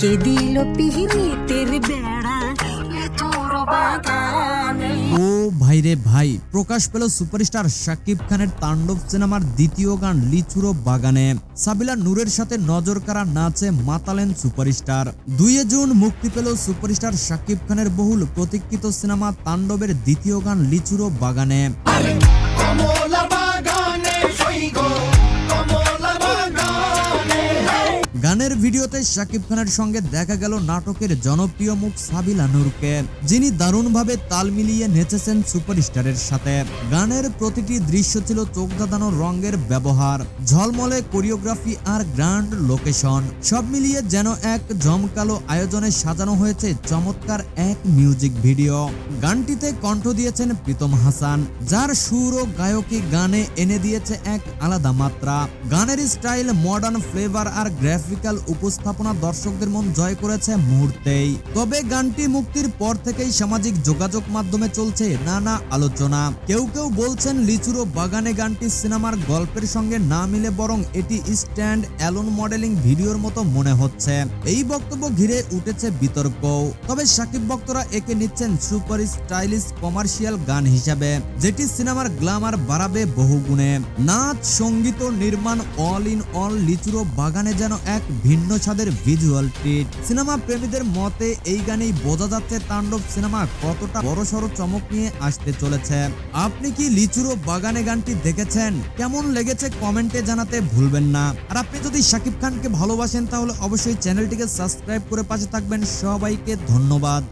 কে দিল পিহিতের বেড়া? তোর বাগানে। ও ভাইরে ভাই প্রকাশ পেল সুপারস্টার শাকিব খানের তাণ্ডব সিনেমার দ্বিতীয় গান লিচুরো বাগানে। সাবিলা নূরের সাথে নজর কাড়া নাচে মাতালেন সুপারস্টার। দুইয়ে জুন মুক্তি পেল সুপারস্টার শাকিব খানের বহুল প্রতীক্ষিত সিনেমা তাণ্ডবের দ্বিতীয় গান লিচুরো বাগানে। গানের ভিডিওতে শাকিব খানের সঙ্গে দেখা গেল নাটকের জনপ্রিয় মুখ সাবিলা নূরকে, যিনি দারুণভাবে তাল মিলিয়ে নেচেছেন সুপারস্টারের সাথে। গানের প্রতিটি দৃশ্য ছিল চোখ ধাঁধানো রঙের ব্যবহার, ঝলমলে কোরিওগ্রাফি আর গ্র্যান্ড লোকেশন। সব মিলিয়ে যেন এক জমকালো আয়োজনে সাজানো হয়েছে চমৎকার এক মিউজিক ভিডিও। গানটিতে কণ্ঠ দিয়েছেন প্রীতম হাসান, যার সুর ও গায়কী গানে এনে দিয়েছে এক আলাদা মাত্রা। গানের স্টাইল মডার্ন ফ্লেভার আর গ্রাফিক্যাল উপস্থাপনা দর্শকদের মন জয় করেছে মুহূর্তেই। তবে গানটি মুক্তির পর থেকেই সামাজিক যোগাযোগ মাধ্যমে চলছে নানা আলোচনা। কেউ কেউ বলছেন লিচুরো বাগানে গানটি সিনেমার গল্পের সঙ্গে না মিলে বরং এটি স্ট্যান্ড অ্যালোন মডেলিং ভিডিওর মতো মনে হচ্ছে। এই বক্তব্য ঘিরে উঠেছে বিতর্ক তবে সাকিব ভক্তরা একে নিচ্ছেন সুপার স্টাইলিশ কমার্শিয়াল গান হিসাবে, যেটি সিনেমার গ্ল্যামার বাড়াবে বহুগুণে। নাচ, সংগীত নির্মাণ, অল ইন অল লিচুরো বাগানে যেন এক ভিন্ন ছাদের ভিজুয়াল ট্রিট সিনেমা প্রেমীদের মতে, এই গানেই বোঝা যাচ্ছে তাণ্ডব সিনেমা কতটা বড় বড়সড় চমক নিয়ে আসতে চলেছে। আপনি কি লিচুরো বাগানে গানটি দেখেছেন? কেমন লেগেছে কমেন্টে জানাতে ভুলবেন না। আর আপনি যদি শাকিব খানকে ভালোবাসেন, তাহলে অবশ্যই চ্যানেলটিকে সাবস্ক্রাইব করে পাশে থাকবেন। সবাইকে ধন্যবাদ।